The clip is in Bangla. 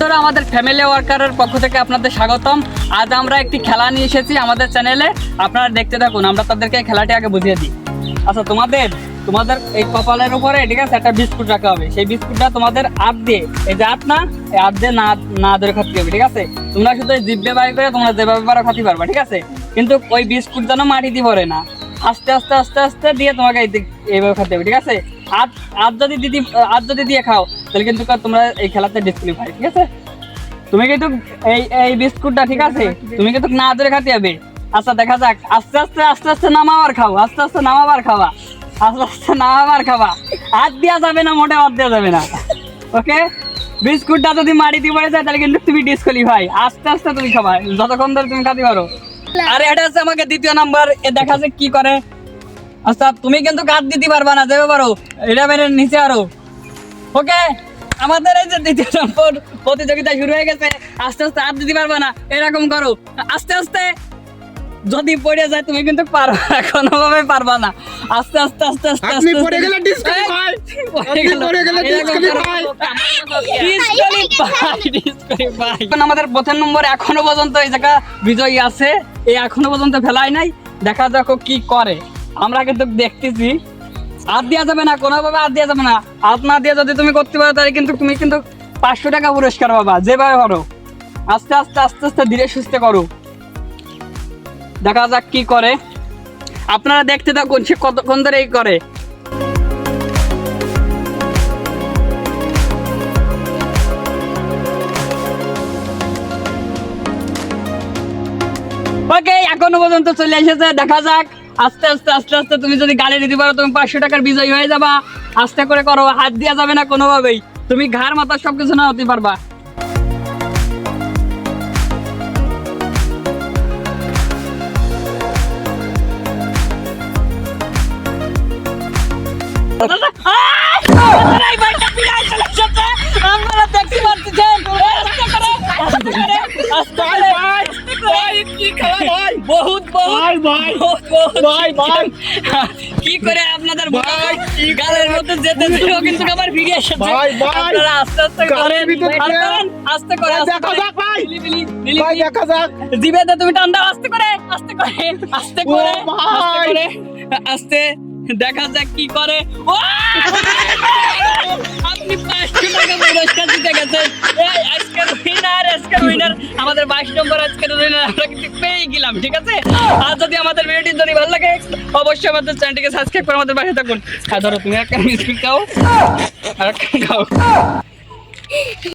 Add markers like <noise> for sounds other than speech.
তো আমাদের ফ্যামিলি ওয়ার্কারের পক্ষ থেকে আপনাদের স্বাগতম। আজ আমরা একটি খেলা নিয়ে এসেছি আমাদের চ্যানেলে আপনারা দেখতে থাকুন, আমরা তাদেরকে খেলাটি আগে বুঝিয়ে দিই। আচ্ছা তোমাদের তোমাদের এই কপালের উপরে, ঠিক আছে, একটা বিস্কুট রাখা হবে। সেই বিস্কুটটা তোমাদের আট দিয়ে, এই যে আট না, এই আট দিয়ে না না ধরে খাতে হবে, ঠিক আছে? তোমরা শুধু জিভে বাই করে তোমরা যেভাবে পারো খাতে পারবা, ঠিক আছে? কিন্তু ওই বিস্কুট যেন মাটিতে পড়ে না। আস্তে আস্তে আস্তে আস্তে দিয়ে তোমাকে এইভাবে খাতে হবে, ঠিক আছে? আট যদি দিদি আট যদি দিয়ে খাও। তাহলে কিন্তু তোমরা এই খেলাতে ঠিক আছে? তুমি কিন্তু এই এই বিস্কুটটা ঠিক আছে? তুমি কিন্তু না ধরে খাতে হবে আচ্ছা দেখা যাক। আস্তে আস্তে আস্তে আস্তে নামাবার খাও। আস্তে আস্তে নামাবার খাওয়া। আস্তে আস্তে নামাবার খাওয়া। হাত দেওয়া যাবে না মোটে হাত দেওয়া যাবে না। ওকে? বিস্কুটটা যদি মাটিতে পড়ে যায় তাহলে কিন্তু তুমি ডিসকোয়ালিফাই আস্তে আস্তে তুমি খাবা। যতক্ষণ ধরে তুমি খাতে পারো। আরে এটা হচ্ছে আমাকে দ্বিতীয় নাম্বার। এ দেখা যাক কি করে। আচ্ছা তুমি কিন্তু কাট দিতে পারবা না যাবে পারো। এটা মেরে নিচে আরও। ওকে আমাদের এই যে দ্বিতীয় নম্বর প্রতিযোগিতা শুরু হয়ে গেছে। আস্তে আস্তে হাত দিতে পারবা না। এরকম করো। আস্তে আস্তে। যদি পড়ে যায় তুমি কিন্তু পারবা না। <laughs> কোনোভাবে পারবা না। আস্তে আস্তে আস্তে আস্তে আপনি আস্তে পড়ে গেলে। আপনি পড়ে আমাদের প্রথম নম্বর এখনও পর্যন্ত এই জায়গা বিজয়ী আছে। এই এখনও পর্যন্ত ফেলাই নাই। দেখা যাক কি করে। আমরা কিন্তু দেখতেছি। হাত দেওয়া যাবে না, কোনোভাবে হাত দেওয়া যাবে না। হাত না দিয়ে যদি তুমি করতে পারো, তাহলে কিন্তু তুমি কিন্তু পাঁচশো টাকা পুরস্কার পাবা, যেভাবে করো আস্তে আস্তে আস্তে আস্তে, ধীরে সুস্থে করো। দেখা যাক কি করে। আপনারা দেখতে থাকুন সে কতক্ষণ ধরে এই করে। ওকে এখনও পর্যন্ত চলে এসেছে, দেখা যাক। আস্তে আস্তে আস্তে আস্তে তুমি যদি গাড়ি দিতে পারো তুমি পাঁচশো টাকার বিজয় হয়ে যাবা। আস্তে করে করো হাত দেওয়া যাবে না কোনোভাবেই। তুমি ঘাড় মাথা সবকিছু না হতে পারবা। আমাদের ভাই, ভাই। ভাই, ভাই। কি করে আপনাদের ভাই, গালের মধ্যে যেতে কিন্তু ফিরে এসেছে ভাই, ভাই। আপনারা আস্তে আস্তে করেন আস্তে করে দেখা। যাক, ভাই। ভাই। দেখা যাক জিভেতে তুমি টান দাও আস্তে করে আস্তে করে আস্তে করে। আস্তে করে আস্তে দেখা যাক কি করে! আপনি পাঁচশো টাকা পুরস্কার দিতে গেছেন আজকের উইনার আজকের উইনার আমাদের বাইশ নম্বর আজকের উইনার আমরা কিন্তু গেলাম ঠিক আছে? আর যদি আমাদের ভিডিওটি যদি ভালো লাগে, অবশ্যই আমাদের চ্যানেলটিকে সাবস্ক্রাইব করে আমাদের পাশে থাকুন। হ্যাঁ ধরো, তুমি একটা মিষ্টি খাও আর একটা খাও